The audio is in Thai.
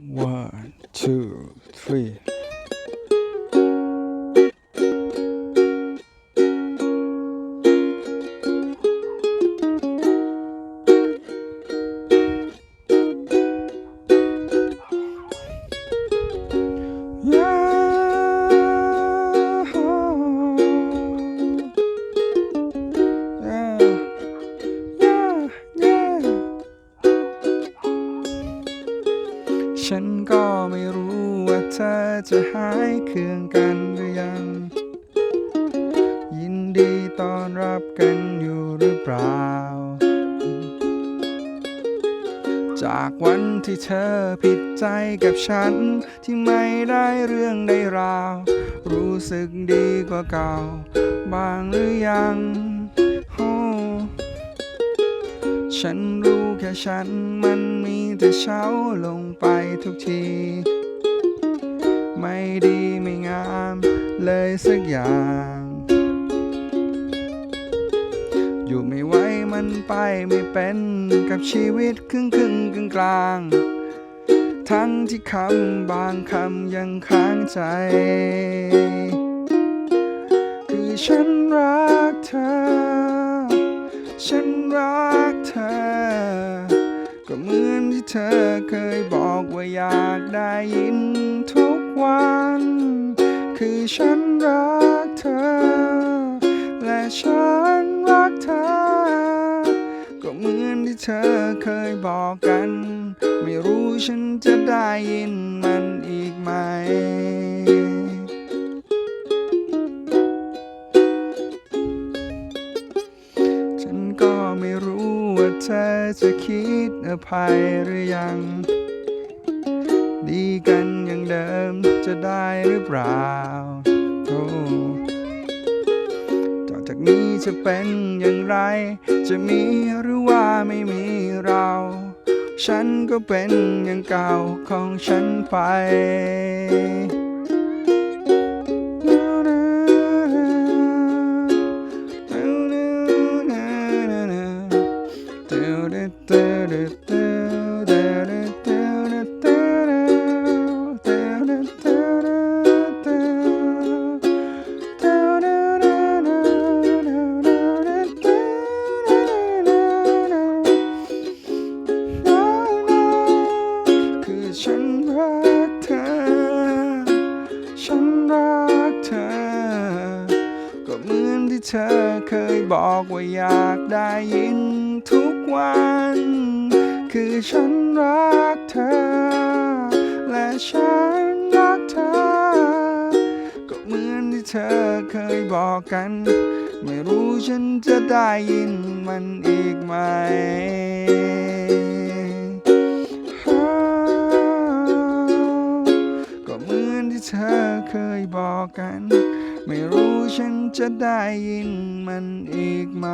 One, two, three. ฉันก็ไม่รู้ว่าเธอจะหายเคืองกันหรือยัง ยินดีต้อนรับกันอยู่หรือเปล่า จากวันที่เธอผิดใจกับฉัน ที่ไม่ได้เรื่องได้ราว รู้สึกดีกว่าเก่าบ้างหรือยังโอ้ฉันรู้ แค่ฉันมันมีแต่เช้าลงไปทุกที ไม่ดีไม่งามเลยสักอย่าง อยู่ไม่ไหวมันไปไม่เป็นกับชีวิตครึ่งครึ่งกลางกลางทั้งที่คำบางคำยังค้างใจ คือฉันรักเธอ ฉันรักเธอ ก็เหมือนที่เธอเคยบอกว่าอยากได้ยินทุกวัน คือฉันรักเธอ และฉันรักเธอ ก็เหมือนที่เธอเคยบอกกัน ไม่รู้ฉันจะได้ยินมันอีกไหม ว่าเธอจะคิดอภัยหรือยัง ดีกันอย่างเดิมจะได้หรือเปล่าต่อจากนี้จะเป็นอย่างไร จะมีหรือว่าไม่มีเรา ฉันก็เป็นอย่างเก่าของฉันไป เธอเคยบอกว่าอยากได้ยินทุกวัน คือฉันรักเธอ และฉันรักเธอ ก็เหมือนที่เธอเคยบอกกัน ไม่รู้ฉันจะได้ยินมันอีกไหมก็เหมือนที่เธอเคยบอกกัน ไม่รู้ฉันจะได้ยินมันอีกไหม